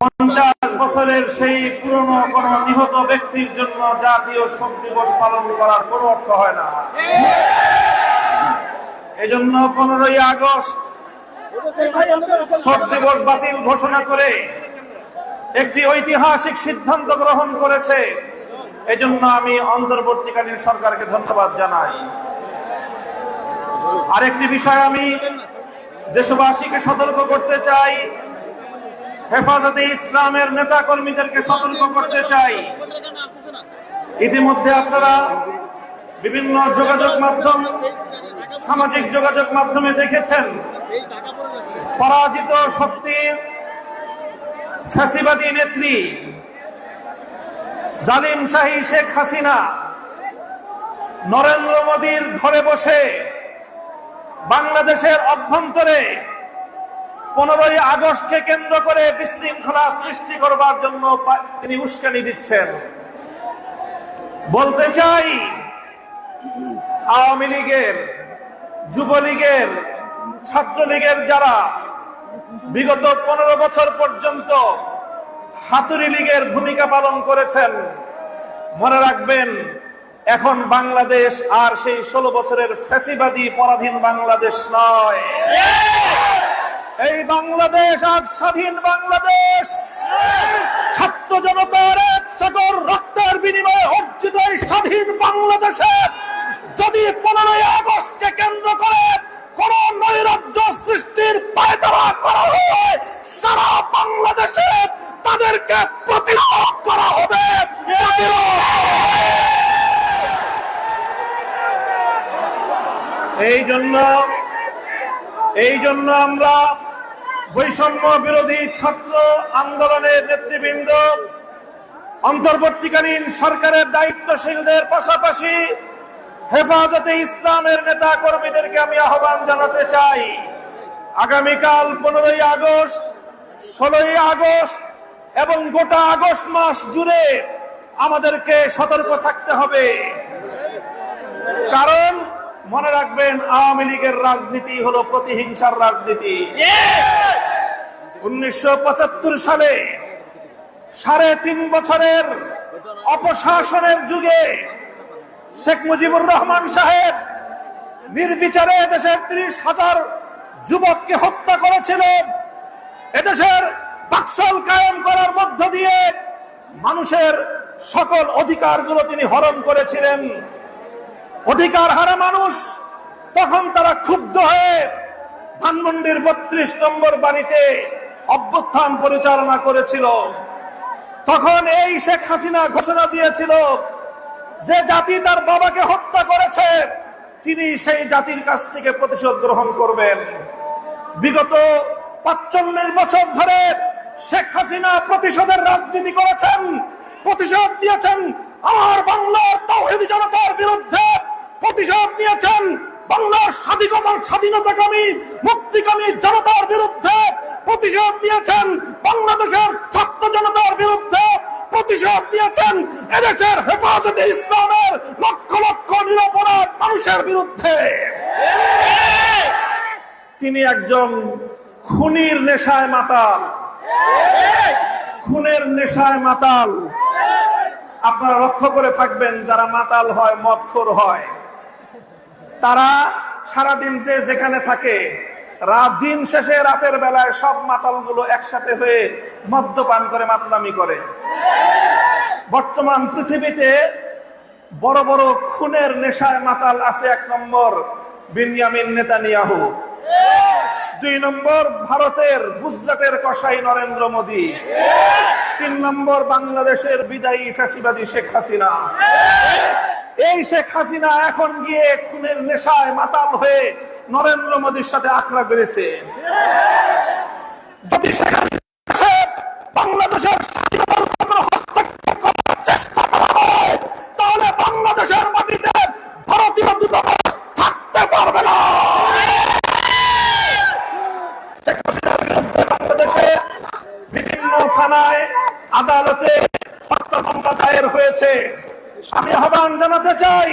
পঞ্চাশ বছরের সেই পুরনো কোন নিহত ব্যক্তির জন্য জাতীয় শোক দিবস পালন করার কোনো অর্থ হয় না। এজন্য পনেরোই আগস্ট শোক দিবস বাতিল ঘোষণা করে একটি ঐতিহাসিক সিদ্ধান্ত গ্রহণ করেছে। এজন্য আমি অন্তর্বর্তীকালীন সরকারকে ধন্যবাদ জানাই। আরেকটি বিষয় আমি দেশবাসীকে সতর্ক করতে চাই। হেফাজতে ইসলামের নেতা কর্মীদেরকে সতর্ক করতে চাই। ইতিমধ্যে আপনারা বিভিন্ন যোগাযোগ মাধ্যম, সামাজিক যোগাযোগ মাধ্যমে দেখেছেন, পরাজিত শক্তির ফ্যাসিবাদী নেত্রী, জালিম শাহী শেখ হাসিনা, নরেন্দ্র মোদীর ঘরে বসে বাংলাদেশের অভ্যন্তরে পনেরোই আগস্টকে কেন্দ্র করে বিশৃঙ্খলা সৃষ্টি করবার জন্য তিনি উস্কানি দিচ্ছেন। বলতে চাই, আওয়ামী লীগের, যুবলীগের, ছাত্রলীগের যারা বিগত পনেরো বছর পর্যন্ত হাতুরি লীগের ভূমিকা পালন করেছেন, মনে রাখবেন, এখন বাংলাদেশ আর সেই ষোলো বছরের ফ্যাসিবাদী পরাধীন বাংলাদেশ নয়। এই বাংলাদেশ আজ স্বাধীন বাংলাদেশ ছাত্র জনতার এক সাগর রক্তের বিনিময়ে অর্জিত এই স্বাধীন বাংলাদেশে যদি পনেরোই আগস্টকে কেন্দ্র করে কোন নৈরাজ্য সৃষ্টির পায়তারা করা হয়, সারা বাংলাদেশে তাদেরকে প্রতিরোধ করা হবে। এই জন্য এই জন্য আমরা বৈষম্য বিরোধী ছাত্র আন্দোলনের নেতৃবৃন্দ, অন্তর্বর্তীকালীন সরকারের দায়িত্বশীলদের পাশাপাশি হেফাজতে ইসলামের নেতা কর্মীদেরকে আমি আহ্বান জানাতে চাই। আগামীকাল পনেরোই আগস্ট, ষোলোই আগস্ট এবং গোটা আগস্ট মাস জুড়ে আমাদেরকে সতর্ক থাকতে হবে। কারণ মনে রাখবেন, আওয়ামী লীগের রাজনীতি হলো প্রতিহিংসার রাজনীতি। উনিশশো পঁচাত্তর সালে সাড়ে তিন বছরের অপশাসনের যুগে শেখ মুজিবুর রহমান সাহেব নির্বিচারে দেশের ত্রিশ হাজার যুবককে হত্যা করেছিলেন এদেশের বাকশাল কায়েম করার মধ্য দিয়ে মানুষের সকল অধিকারগুলো তিনি হরণ করেছিলেন। অধিকার হারা মানুষ তখন তারা ক্ষুব্ধ হয়ে ধানমন্ডির বত্রিশ নম্বর বাড়িতে অভ্যুত্থান পরিচালনা করেছিল। তখন এই শেখ হাসিনা ঘোষণা দিয়েছিল যে জাতি তার বাবাকে হত্যা করেছে, তিনি সেই জাতির কাছ থেকে প্রতিশোধ গ্রহণ করবেন। বিগত পাঁচচল্লিশ বছর ধরে শেখ হাসিনা প্রতিশোধের রাজনীতি করেছেন, প্রতিশোধ নিয়েছেন, আমার বাংলার তাওহিদি জনতার বিরুদ্ধে প্রতিশোধ নিয়েছেন, বাংলার স্বাধীনতা, স্বাধীনতাকামী, মুক্তিকামী জনতার বিরুদ্ধে প্রতিশোধ নিয়েছেন বাংলাদেশের ছাত্র জনতার বিরুদ্ধে প্রতিশোধ নিয়েছেন এদেশের হেফাজতে ইসলামের লক্ষ লক্ষ নিরপরাধ মানুষের বিরুদ্ধে। তিনি একজন খুনির নেশায় মাতাল। খুনের নেশায় মাতাল। আপনারা লক্ষ্য করে থাকবেন, যারা মাতাল হয়, মদখোর হয়, তারা সারাদিন যে যেখানে থাকে রাত দিন শেষে রাতের বেলায় সব মাতালগুলো একসাথে হয়ে মদ্যপান করে, মাতলামি করে। বর্তমান পৃথিবীতে বড় বড় খুনের নেশায় মাতাল আছে এক নম্বর বিনিয়ামিন নেতানিয়াহু। দুই নম্বর ভারতের গুজরাটের কসাই নরেন্দ্র মোদী। তিন নম্বর বাংলাদেশের বিদায়ী ফ্যাসিবাদী শেখ হাসিনা। এই শেখ হাসিনা এখন গিয়ে খুনের নেশায় মাতাল হয়ে নরেন্দ্র মোদীর সাথে আখড়া করেছে যদি হাসিনা বাংলাদেশের চেষ্টা করা হয়, তাহলে বাংলাদেশের মাটিতে ভারতীয় থাকতে পারবে না। শেখ বিরুদ্ধে বাংলাদেশে বিভিন্ন থানায় আদালতে হত্যা দায়ের হয়েছে। আমি আহ্বান জানাতে চাই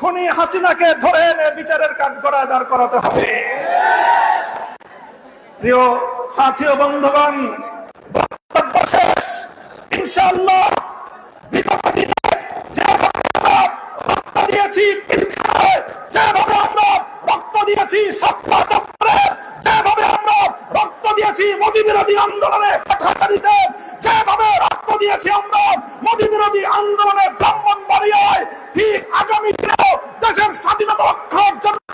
খুনি হাসিনাকে ধরে এনে বিচারের কাঠগড়ায় দাঁড় করাতে হবে। প্রিয় সাথী বন্ধুগণ শেষ ইনশাল্লাহ দিয়েছি আমরা। মোদী বিরোধী আন্দোলনে ব্রাহ্মণ বাড়িয়ায় ঠিক আগামী দিনেও দেশের স্বাধীনতা রক্ষার জন্য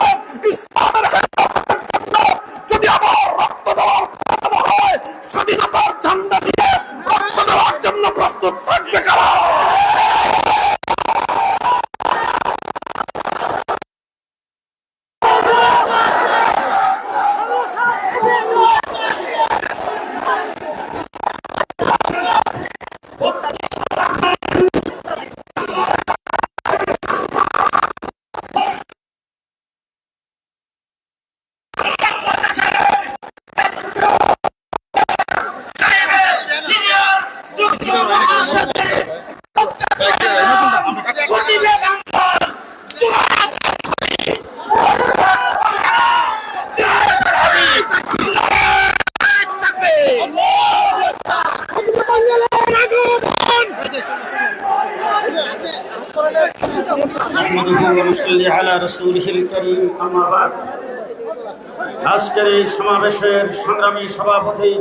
আজকের এই সমাবেশের সংগ্রামী সভাপতি,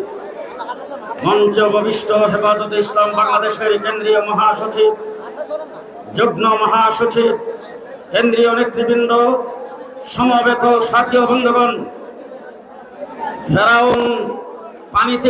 মঞ্চ ভবিষ্ঠ হেফাজতে ইসলাম বাংলাদেশের কেন্দ্রীয় মহাসচিব, যুগ্ম মহাসচিব, কেন্দ্রীয় নেতৃবৃন্দ, সমবেত সাথী বন্ধুগণ, ফেরাউন পানিতে